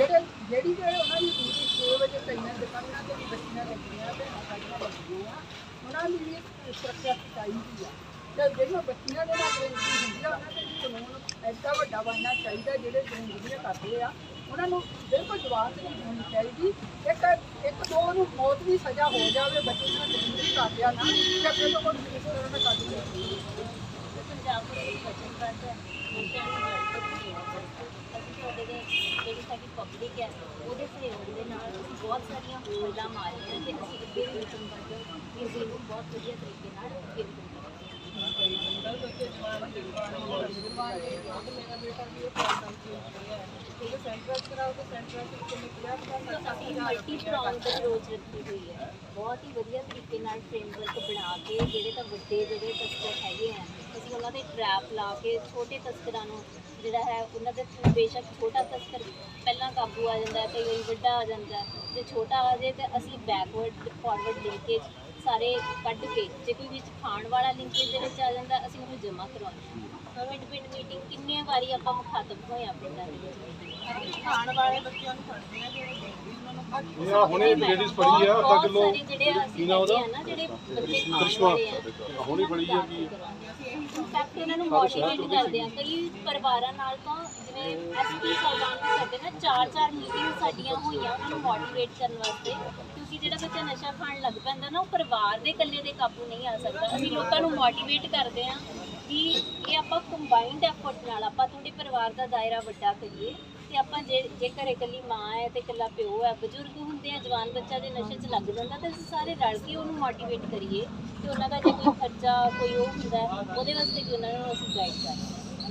ਜਿਹੜੇ ਜਿਹੜੀ ਜਿਹੜੇ ਉਹਨਾਂ ਦੀ ਡਿਊਟੀ 6 ਵਜੇ ਕਈਆਂ ਦੁਕਾਨਾਂ ਤੇ ਵੀ ਬੱਚੀਆਂ ਲੱਗੀਆਂ ਤੇ ਸਾਡੀਆਂ ਲੱਗੀਆਂ ਉਹਨਾਂ ਦੀ ਵੀ ਸੁਰੱਖਿਆ ਚਾਹੀਦੀ ਆ। ਤੇ ਜਿਹੜੀਆਂ ਬੱਚੀਆਂ ਦੇ ਨਾਲ ਬੇਇੱਜ਼ਤੀ ਹੁੰਦੀ ਆ, ਉਹਨਾਂ ਤੇ ਵੀ ਕਾਨੂੰਨ ਐਡਾ ਵੱਡਾ ਬਣਨਾ ਚਾਹੀਦਾ, ਜਿਹੜੇ ਬੇਇੱਜ਼ਤੀਆਂ ਕਰਦੇ ਆ। ਉਹਨਾਂ ਨੂੰ ਬਿਲਕੁਲ ਜਵਾਬ ਨਹੀਂ ਹੋਣੀ ਚਾਹੀਦੀ। ਇੱਕ ਇੱਕ ਦੋ ਨੂੰ ਮੌਤ ਦੀ ਸਜ਼ਾ ਹੋ ਜਾਵੇ, ਬੱਚੇ ਨਾਲ ਬੇਇੱਜ਼ਤੀ ਕਰਦਿਆ ਨਾ, ਤੇ ਅੱਗੇ ਤੋਂ ਕੋਈ ਇਸ ਤਰ੍ਹਾਂ ਦਾ ਕੱਢ ਪੰਜਾਬ ਦੇ ਬਚਨ ਕਰਦਾ ਨਸ਼ਿਆਂ ਨੂੰ ਵਰਤੋਂ ਨਹੀਂ ਹੈ ਅਸੀਂ ਤੁਹਾਡੇ ਦੇ ਜਿਹੜੀ ਸਾਡੀ ਪਬਲਿਕ ਹੈ। ਉਹਦੇ ਸਹਿਯੋਗ ਦੇ ਨਾਲ ਅਸੀਂ ਬਹੁਤ ਸਾਰੀਆਂ ਹੋਲਾਂ ਮਾਰੀਆਂ ਤੇ ਅਸੀਂ ਅੱਗੇ ਵੀ ਵਚਨ ਕਰਦੇ ਹਾਂ। ਕਿ ਅਸੀਂ ਬਹੁਤ ਵਧੀਆ ਤਰੀਕੇ ਨਾਲ ਅੱਗੇ ਵੀ ਕਰਾਂਗੇ ਮਲਟੀ ਅਪਰੋਚ ਰੱਖੀ ਹੋਈ ਹੈ। ਬਹੁਤ ਹੀ ਵਧੀਆ ਤਰੀਕੇ ਨਾਲ ਫਰੇਮਵਰਕ ਬਣਾ ਕੇ ਜਿਹੜੇ ਤਾਂ ਵੱਡੇ ਜਿਹੜੇ ਤਸਕਰ ਹੈਗੇ ਆ ਅਸੀਂ ਉਹਨਾਂ ਦੇ ਟਰੈਪ ਲਾ ਕੇ ਛੋਟੇ ਤਸਕਰਾਂ ਨੂੰ ਜਿਹੜਾ ਹੈ ਉਹਨਾਂ ਦੇ ਥਰੂ ਬੇਸ਼ੱਕ ਛੋਟਾ ਤਸਕਰ ਪਹਿਲਾਂ ਕਾਬੂ ਆ ਜਾਂਦਾ ਤੇ ਕੋਈ ਵੱਡਾ ਆ ਜਾਂਦਾ। ਜੇ ਛੋਟਾ ਆ ਜਾਏ ਤੇ ਅਸੀਂ ਬੈਕਵਰਡ ਫਾਰਵਰਡ ਲਿੰਕੇਜ ਸਾਰੇ ਕੱਢ ਕੇ ਜੇ ਕੋਈ ਵਿੱਚ ਖਾਣ ਵਾਲਾ ਲਿੰਕੇਜ ਦੇ ਵਿੱਚ ਆ ਜਾਂਦਾ ਅਸੀਂ ਉਹਨੂੰ ਜਮ੍ਹਾਂ ਕਰਵਾਉਂਦੇ ਹਾਂ। ਪਿੰਡ ਪਿੰਡ ਮੀਟਿੰਗ ਕਿੰਨੀਆਂ ਵਾਰੀ ਆਪਾਂ ਮੁਖਾਤਬ ਹੋਏ ਆ ਪਿੰਡਾਂ ਦੇ ਵਿੱਚ? ਖਾਣ ਵਾਲੇ ਬੱਚਿਆਂ ਨੂੰ ਫੜਦੇ ਆ ਜਿਹੜੇ ਦੇਖਦੇ ਉਹਨਾਂ ਨੂੰ ਇਹ ਆ ਹੁਣੇ ਲੇਡੀਜ਼ ਫੜੀ ਆ ਅੱਧਾ ਕਿਲੋ ਸਾਰੇ ਜਿਹੜੇ ਅਸੀਂ ਹੈਗੇ ਆ ਨਾ ਜਿਹੜੇ ਬੱਚੇ ਆ। ਹੁਣੇ ਫੜੀ ਆ ਕੀ? ਇਨਫੈਕਟ ਇਹਨਾਂ ਨੂੰ ਮੋਟੀਵੇਟ ਕਰਦੇ ਆ। ਕਈ ਪਰਿਵਾਰਾਂ ਨਾਲ ਤਾਂ ਜਿਵੇਂ ਐਸਪੀ ਸਾਹਿਬਾਨ ਨੇ ਸਾਡੇ ਨਾਲ ਚਾਰ ਚਾਰ ਮੀਟਿੰਗ ਸਾਡੀਆਂ ਹੋਈਆਂ ਉਹਨਾਂ ਨੂੰ ਮੋਟੀਵੇਟ ਕਰਨ ਵਾਸਤੇ। ਕਿਉਂਕਿ ਜਿਹੜਾ ਬੱਚਾ ਨਸ਼ਾ ਖਾਣ ਲੱਗ ਪੈਂਦਾ ਨਾ ਉਹ ਪਰਿਵਾਰ ਦੇ ਇਕੱਲੇ ਦੇ ਕਾਬੂ ਨਹੀਂ ਆ ਸਕਦਾ। ਅਸੀਂ ਲੋਕਾਂ ਨੂੰ ਮੋਟੀਵੇਟ ਕਰਦੇ ਆ। ਕਿ ਇਹ ਆਪਾਂ ਕੰਬਾਈਨਡ ਐਫਰਟ ਨਾਲ ਆਪਾਂ ਤੁਹਾਡੇ ਪਰਿਵਾਰ ਦਾ ਦਾਇਰਾ ਵੱਡਾ ਕਰੀਏ ਤੇ ਆਪਾਂ ਜੇ ਜੇ ਘਰੇ ਇਕੱਲੀ ਮਾਂ ਹੈ ਤੇ ਇਕੱਲਾ ਪਿਓ ਹੈ ਬਜ਼ੁਰਗ ਹੁੰਦੇ ਆ ਜਵਾਨ ਬੱਚਾ ਜੇ ਨਸ਼ੇ 'ਚ ਲੱਗ ਜਾਂਦਾ ਤਾਂ ਅਸੀਂ ਸਾਰੇ ਰਲ ਕੇ ਉਹਨੂੰ ਮੋਟੀਵੇਟ ਕਰੀਏ ਤੇ ਉਹਨਾਂ ਦਾ ਜੇ ਕੋਈ ਖਰਚਾ ਕੋਈ ਉਹ ਹੁੰਦਾ ਉਹਦੇ ਵਾਸਤੇ ਵੀ ਉਹਨਾਂ ਨੂੰ ਅਸੀਂ ਗਾਈਡ ਕਰਦੇ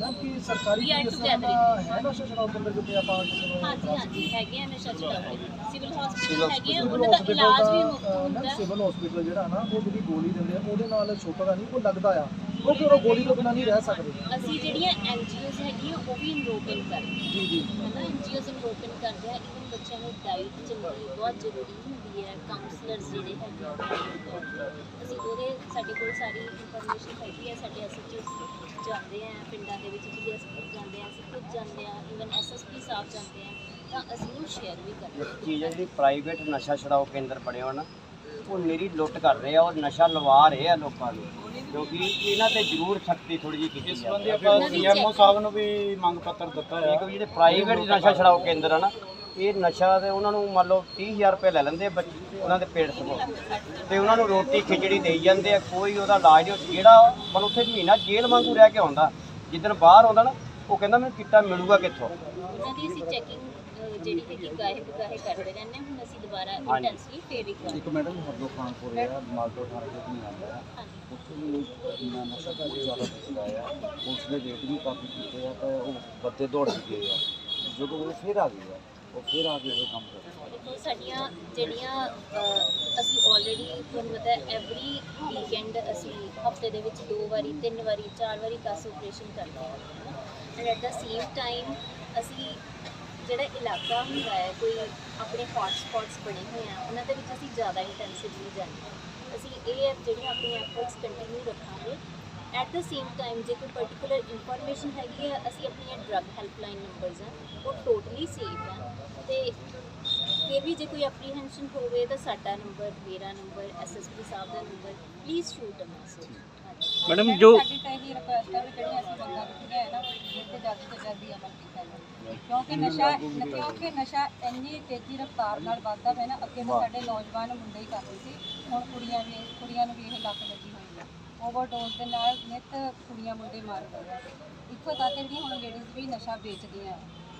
ਹਾਂ। ਕਿ ਸਰਕਾਰੀ ਦਾ ਹੈ ਨਾ ਸ਼ਸ਼ਨਾਲ ਕੇਂਦਰ ਜਿੱਥੇ ਆਪਾਂ ਕਿਸੇ ਨੂੰ ਹਾਂਜੀ ਹਾਂਜੀ ਹੈਗੇ ਆ ਨਸ਼ਾ ਛੁਡਾਊ ਸਿਵਲ ਹਸਪੀਟਲ ਹੈਗੇ ਆ ਉਹਨਾਂ ਦਾ ਇਲਾਜ ਵੀ ਮੁਫਤ ਹੁੰਦਾ। ਸਿਵਲ ਹਸਪੀਟਲ ਜਿਹੜਾ ਨਾ ਉਹ ਜਿਹੜੀ ਗੋਲੀ ਦਿੰਦੇ ਆ ਉਹਦੇ ਨਾਲ ਛੋਟਾ ਨਹੀਂ ਉਹ ਲੱਗਦਾ ਆ। ਉਹ ਫਿਰ ਉਹ ਗੋਲੀ ਤੋਂ ਬਿਨਾਂ ਨਹੀਂ ਰਹਿ ਸਕਦੇ। ਅਸੀਂ ਜਿਹੜੀਆਂ ਐਨਜੀਓਜ਼ ਹੈਗੀਆਂ ਉਹ ਵੀ ਇਨਰੋਪਨ ਕਰਦੇ ਜੀ ਜੀ। ਹੈ ਨਾ ਐਨਜੀਓਜ਼ ਇਨਰੋਪਨ ਕਰਦੇ ਆ ਇਵਨ ਬੱਚਿਆਂ ਨੂੰ ਡਾਈਟ ਚੰਗੀ ਬਹੁਤ ਜ਼ਰੂਰੀ ਹੁੰਦੀ ਹੈ। ਕਾਉਂਸਲਰਸ ਜਿਹੜੇ ਹੈਗੇ ਆ। ਅਸੀਂ ਉਹਦੇ ਸਾਡੇ ਕੋਲ ਸਾਰੀ ਇਨਫੋਰਮੇਸ਼ਨ ਹੈਗੀ ਹੈ। ਸਾਡੇ ਐਸਐਚਓ ਜਾਂਦੇ ਆ ਪਿੰਡਾਂ ਦੇ ਵਿੱਚ ਡੀਐਸਪੀ ਜਾਂਦੇ ਆ ਅਸੀਂ ਖੁਦ ਜਾਂਦੇ ਆ। ਇਵਨ ਐਸਐਸਪੀ ਸਾਹਿਬ ਜਾਂਦੇ ਆ ਤਾਂ ਅਸੀਂ ਉਹ ਸ਼ੇਅਰ ਵੀ ਕਰਦੇ ਇੱਕ ਚੀਜ਼ ਹੈ ਜਿਹੜੀ ਪ੍ਰਾਈਵੇਟ ਨਸ਼ਾ ਛਡਾਓ ਕੇਂਦਰ ਬਣੇ ਹੋਣ ਉਹ ਮੇਰੀ ਲੁੱਟ ਕਰ ਰਹੇ ਆ ਔਰ ਨਸ਼ਾ ਲਵਾ ਰਹੇ ਆ ਲੋਕਾਂ ਨੂੰ। ਕਿਉਂਕਿ ਇਹਨਾਂ ਤੇ ਜ਼ਰੂਰ ਸਖਤੀ ਥੋੜੀ ਜਿਹੀ ਕੀਤੀ ਜਾਵੇ। ਆਪਾਂ CMO ਸਾਹਿਬ ਨੂੰ ਵੀ ਮੰਗ ਪੱਤਰ ਦਿੱਤਾ ਕਿਉਂਕਿ ਜਿਹੜੇ ਪ੍ਰਾਈਵੇਟ ਨਸ਼ਾ ਛਡਾਓ ਕੇਂਦਰ ਆ ਨਾ ਇਹ ਨਸ਼ਾ ਤੇ ਉਹਨਾਂ ਨੂੰ ਮੰਨ ਲਓ 30000 ਰੁਪਏ ਲੈ ਲੈਂਦੇ ਆ ਬੱਚੇ ਉਹਨਾਂ ਦੇ ਪੇਟ ਤੋਂ ਤੇ ਉਹਨਾਂ ਨੂੰ ਰੋਟੀ ਖਿਚੜੀ ਦੇਈ ਜਾਂਦੇ ਆ ਕੋਈ ਉਹਦਾ ਇਲਾਜ ਨਹੀਂ ਜਿਹੜਾ ਮਨ ਉੱਥੇ ਮਹੀਨਾ ਜੇਲ੍ਹ ਵਾਂਗੂ ਰਹਿ ਕੇ ਆਉਂਦਾ ਜਿੱਦਣ ਬਾਹਰ ਆਉਂਦਾ ਨਾ ਉਹ ਕਹਿੰਦਾ ਮੈਨੂੰ ਕਿੱਟਾ ਮਿਲੂਗਾ ਕਿੱਥੋਂ? ਉਹਨਾਂ ਦੀ ਅਸੀਂ ਚੈਕਿੰਗ ਜਿਹੜੀ ਹੈਗੀ ਗਾਹੇ ਬਗਾਹੇ ਕਰਦੇ ਰਹਿੰਦੇ ਹਾਂ। ਹੁਣ ਅਸੀਂ ਦੁਬਾਰਾ ਇੰਟੈਂਸਲੀ ਫੇਰ ਇੱਕ ਵਾਰ ਇੱਕ ਮੈਡਮ ਹਰਦੋ ਖਾਨਪੁਰ ਹੈ ਮਾਲਟੋ ਥਾਣੇ ਤੋਂ ਨਹੀਂ ਆਉਂਦਾ ਹੈ। ਉੱਥੇ ਵੀ ਨਾ ਨਸ਼ਾ ਦਾ ਜ਼ਿਆਦਾ ਹੁੰਦਾ ਹੈ ਪੁਲਿਸ ਨੇ ਰੇਟ ਵੀ ਕਾਫੀ ਕੀਤੇ ਆ ਤਾਂ ਉਹ ਬੱਤੇ ਦੌੜ ਗਏ ਆ। ਜਦੋਂ ਉਹ ਫਿਰ ਆ ਗਏ ਆ ਉਹ ਫਿਰ ਆ ਕੇ ਇਹ ਕੰਮ ਕਰਦੇ ਦੇਖੋ ਸਾਡੀਆਂ ਜਿਹੜੀਆਂ ਅਹ, ਅਸੀਂ ਆਲਰੇਡੀ ਤੁਹਾਨੂੰ ਪਤਾ ਐਵਰੀ ਵੀਕਐਂਡ ਅਸੀਂ ਹਫ਼ਤੇ ਦੇ ਵਿੱਚ ਦੋ ਵਾਰੀ ਤਿੰਨ ਵਾਰੀ ਚਾਰ ਵਾਰੀ ਕਾਸ ਆਪਰੇਸ਼ਨ ਕਰਦੇ ਹਾਂ and at the same time ਅਸੀਂ ਜਿਹੜਾ ਇਲਾਕਾ ਹੁੰਦਾ ਹੈ, ਕੋਈ ਆਪਣੇ ਹੌਟ ਸਪੌਟਸ ਬਣੇ ਹੋਏ ਆ, ਉਹਨਾਂ ਦੇ ਵਿੱਚ ਅਸੀਂ ਜ਼ਿਆਦਾ ਇੰਟੈਂਸਿਵਲੀ ਜਾਂਦੇ। ਹਾਂ ਅਸੀਂ ਇਹ ਜਿਹੜੀਆਂ ਆਪਣੀ ਐਫਰਟਸ ਕੰਟੀਨਿਊ ਰੱਖਾਂਗੇ। ਐਟ ਦਾ ਸੇਮ ਟਾਈਮ ਜੇ ਕੋਈ ਪਰਟੀਕੁਲਰ ਇਨਫੋਰਮੇਸ਼ਨ ਹੈਗੀ ਹੈ ਅਸੀਂ ਆਪਣੀਆਂ ਡਰੱਗ ਹੈਲਪਲਾਈਨ ਨੰਬਰਸ ਆ, ਉਹ ਟੋਟਲੀ ਸੇਫ ਆ। ਤੇ ਇਹ ਵੀ ਜੇ ਕੋਈ ਐਪਰੀਹੈਂਸ਼ਨ ਹੋਵੇ ਤਾਂ ਸਾਡਾ ਨੰਬਰ ਮੇਰਾ number SSP sahib the number please shoot a message madam ਜੋ ਸਾਡੀ ਤਾਂ ਇਹੀ ਰਿਕੁਐਸਟ ਹੈ ਵੀ ਜਿਹੜੀਆਂ ਅਸੀਂ ਮੰਗਾਂ ਦਿੱਤੀਆਂ ਹੈ ਨਾ ਤੇ ਜਲਦੀ ਤੋਂ ਜਲਦੀ ਅਮਲ ਕੀਤਾ ਜਾਵੇ। ਕਿਉਂਕਿ ਨਸ਼ਾ ਕਿਉਂਕਿ ਨਸ਼ਾ ਇੰਨੀ ਤੇਜ਼ੀ ਰਫ਼ਤਾਰ ਨਾਲ ਵੱਧਦਾ ਪਿਆ ਨਾ ਅੱਗੇ ਤਾਂ ਸਾਡੇ ਨੌਜਵਾਨ ਮੁੰਡੇ ਹੀ ਕਰਦੇ ਸੀ ਹੁਣ ਕੁੜੀਆਂ ਵੀ ਕੁੜੀਆਂ ਨੂੰ ਵੀ ਇਹ ਲੱਤ ਲੱਗੀ ਹੋਈ ਹੈ ਓਵਰਡੋਜ਼ ਦੇ ਨਾਲ ਨਿਤ ਕੁੜੀਆਂ ਮੁੰਡੇ ਮਰ ਰਹੇ ਆ ਇੱਥੋਂ ਤੱਕ ਜਿਹੜੀਆਂ ਹੁਣ ਲੇਡੀਜ਼ ਵੀ ਨਸ਼ਾ ਵੇਚਦੀਆਂ ਆ।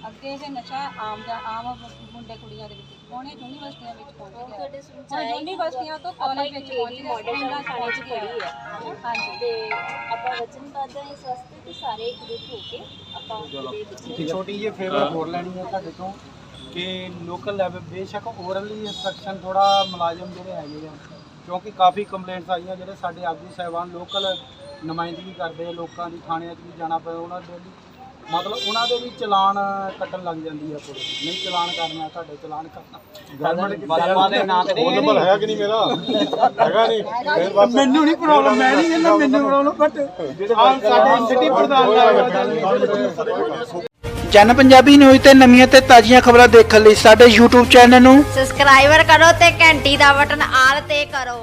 ਅੱਗੇ ਇਹ ਨਸ਼ਾ ਆਮ ਜਾਂ ਆਮ ਮੁੰਡੇ ਕੁੜੀਆਂ ਦੇ ਵਿੱਚ ਇਹ ਯੂਨੀਵਰਸਿਟੀਆਂ ਵਿੱਚ ਪਹੁੰਚ ਗਿਆ। ਤੁਹਾਡੇ ਹੁਣ ਯੂਨੀਵਰਸਿਟੀਆਂ ਤੋਂ ਕਾਲਜ ਵਿੱਚ ਪਹੁੰਚ ਗਿਆ ਮਾਡਲ ਪਹੁੰਚ ਚ ਗਿਆ ਪੜੀ ਹੈ ਹਾਂਜੀ। ਤੇ ਆਪਾਂ ਵਚਨਬੱਧ ਹਾਂ ਇਸ ਵਾਸਤੇ ਕਿ ਸਾਰੇ ਇਕਜੁੱਟ ਹੋ ਕੇ ਆਪਾਂ ਇੱਕ ਵਿੱਚ ਛੋਟੀ ਜਿਹੀ ਫੇਵਰ ਹੋਰ ਲੈਣੀ ਹੈ ਤੁਹਾਡੇ ਤੋਂ ਕਿ ਲੋਕਲ ਲੈਵਲ ਬੇਸ਼ੱਕ ਓਰਲੀ ਇੰਸਟਰਕਸ਼ਨ ਥੋੜਾ ਮੁਲਾਜ਼ਮ ਜਿਹੜੇ ਹੈਗੇ ਆ ਕਿਉਂਕਿ ਕਾਫੀ ਕੰਪਲੇਂਟਸ ਆਈਆਂ ਜਿਹੜੇ ਸਾਡੇ ਆਗੂ ਸਾਹਿਬਾਨ ਲੋਕਲ ਨੁਮਾਇੰਦਗੀ ਕਰਦੇ ਆ ਲੋਕਾਂ ਦੀ ਥਾਣਿਆਂ 'ਚ ਵੀ ਜਾਣਾ ਪਿਆ ਉਹਨਾਂ ਦੇ ਵੀ ਮਤਲਬ ਉਹਨਾਂ ਦੇ ਵੀ ਚਲਾਨ ਕੱਟਣ ਲੱਗ ਜਾਂਦੀ ਹੈ ਪੁਲਿਸ ਨਹੀਂ ਚਲਾਨ ਕਰਨਾ ਤੁਹਾਡੇ ਚਲਾਨ ਕਰਨਾ। ਬਲਮਾ ਦੇ ਨਾਂ ਤੇ ਫੋਨ ਨੰਬਰ ਹੈ ਕਿ ਨਹੀਂ ਮੇਰਾ? ਹੈਗਾ ਨਹੀਂ। ਫਿਰ ਬਸ ਮੈਨੂੰ ਨਹੀਂ ਪ੍ਰੋਬਲਮ ਮੈਂ ਨਹੀਂ ਕਹਿੰਦਾ ਮੈਨੂੰ ਪ੍ਰੋਬਲਮ ਬਟ ਆਮ ਸਾਡੇ ਸਿਟੀ ਪ੍ਰਧਾਨ ਦਾ ਜਨ ਪੰਜਾਬੀ ਨਿਊਜ਼ ਤੇ ਨਵੀਆਂ ਤੇ ਤਾਜ਼ੀਆਂ ਖਬਰਾਂ ਦੇਖਣ ਲਈ ਸਾਡੇ YouTube ਚੈਨਲ ਨੂੰ ਸਬਸਕ੍ਰਾਈਬਰ ਕਰੋ ਤੇ ਘੰਟੀ ਦਾ ਬਟਨ ਆਲ ਤੇ ਕਰੋ।